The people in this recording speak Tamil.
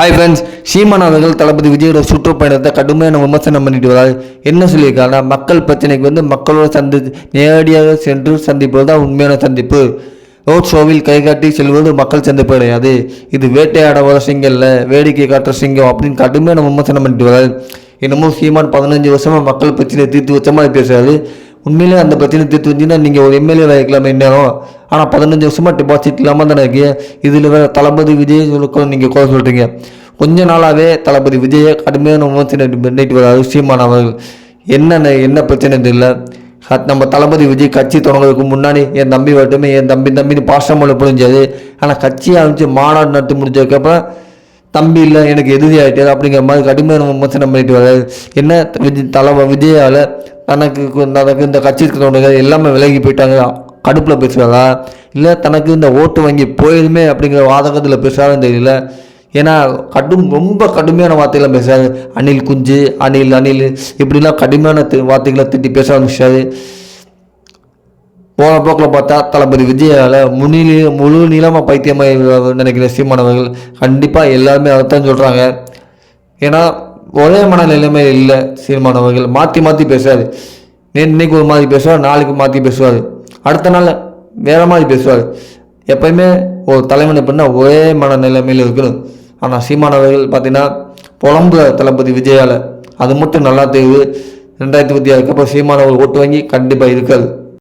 ஹாய் ஃப்ரெண்ட்ஸ் சீமான் அவர்கள் தளபதி விஜயோட சுற்றுப்பயணத்தை கடுமையான விமர்சனம் பண்ணிட்டு வராது என்ன சொல்லியிருக்காருன்னா மக்கள் பிரச்சனைக்கு வந்து மக்களோட சந்தி நேரடியாக சென்று சந்திப்பது தான் உண்மையான சந்திப்பு. ரோட் ஷோவில் கைகாட்டி செல்வது மக்கள் சந்திப்பு கிடையாது. இது வேட்டையாட வர சிங்கம் இல்லை வேடிக்கை காட்டுற சிங்கம் அப்படின்னு கடுமையான விமர்சனம் பண்ணிட்டு வராது என்னமோ சீமான் பதினஞ்சு வருஷமாக மக்கள் பிரச்சனையை தீர்த்து வச்ச மாதிரி பேசுறாரு. உண்மையிலே அந்த பிரச்சனை தீர்த்து வந்தீங்கன்னா நீங்கள் ஒரு எம்எல்ஏ வைக்கலாமே இந்நேரம் ஆனால் பதினஞ்சு வருஷமாக டெபாசிட் இல்லாமல் தானே இருக்குது இதில் வேறு தளபதி விஜய் நீங்கள் குறை சொல்கிறீங்க கொஞ்ச நாளாகவே தளபதி விஜயை கடுமையான விமர்சனம் பண்ணிட்டு வர அவசியமானவர்கள் என்னென்ன என்ன என்ன பிரச்சனை தெரியல. நம்ம தளபதி விஜய் கட்சி தொடங்குறதுக்கு முன்னாடி என் தம்பி வரட்டுமே என் தம்பி தம்பின்னு பாசமலை புரிஞ்சாது ஆனால் கட்சி ஆரம்பித்து மாநாடு நடத்தி முடிஞ்சதுக்கப்புறம் தம்பி இல்லை எனக்கு எதிரி ஆகிட்டார் அப்படிங்கிற மாதிரி கடுமையான விமர்சனம் பண்ணிட்டு வர்றாரு என்ன விஜய் தலை விஜயால் தனக்கு தனக்கு இந்த கட்சி இருக்கிறவங்க எல்லாமே விலகி போயிட்டாங்க. கடுப்பில் பேசுவாரா? இல்லை தனக்கு இந்த ஓட்டு வங்கி போயிருமே அப்படிங்கிற வாதகத்தில் பேசுகிறாருன்னு தெரியல. ஏன்னா கடும் ரொம்ப கடுமையான வார்த்தைகளை பேசுறாரு. அணில் குஞ்சு அணில் அணில் இப்படிலாம் கடுமையான வார்த்தைகளை திட்டி பேச ஆரம்பிச்சாரு போன போக்கில் பார்த்தா தளபதி விஜயால் முன்னிலே முழு நீளமாக பைத்தியமாக நினைக்கிற சீமானவர்கள் கண்டிப்பாக எல்லாருமே அதைத்தான் சொல்கிறாங்க ஏன்னா ஒரே மனநிலைமை இல்லை சீமானவர்கள் மாற்றி மாற்றி பேசுவார். இன்னைக்கு ஒரு மாதிரி பேசுவார் நாளைக்கு மாற்றி பேசுவார். அடுத்த நாள் வேற மாதிரி பேசுவார். எப்பயுமே ஒரு தலைவன் எப்படின்னா ஒரே மனநிலைமையில் இருக்கணும். ஆனால் சீமானவர்கள் பார்த்தீங்கன்னா புலம்புற தளபதி விஜயால் அது மட்டும் நல்லா தெரியுது ரெண்டாயிரத்தி இருபத்தி ஆறுக்கு அப்புறம் சீமானவர்கள் ஓட்டு வாங்கி கண்டிப்பாக இருக்காது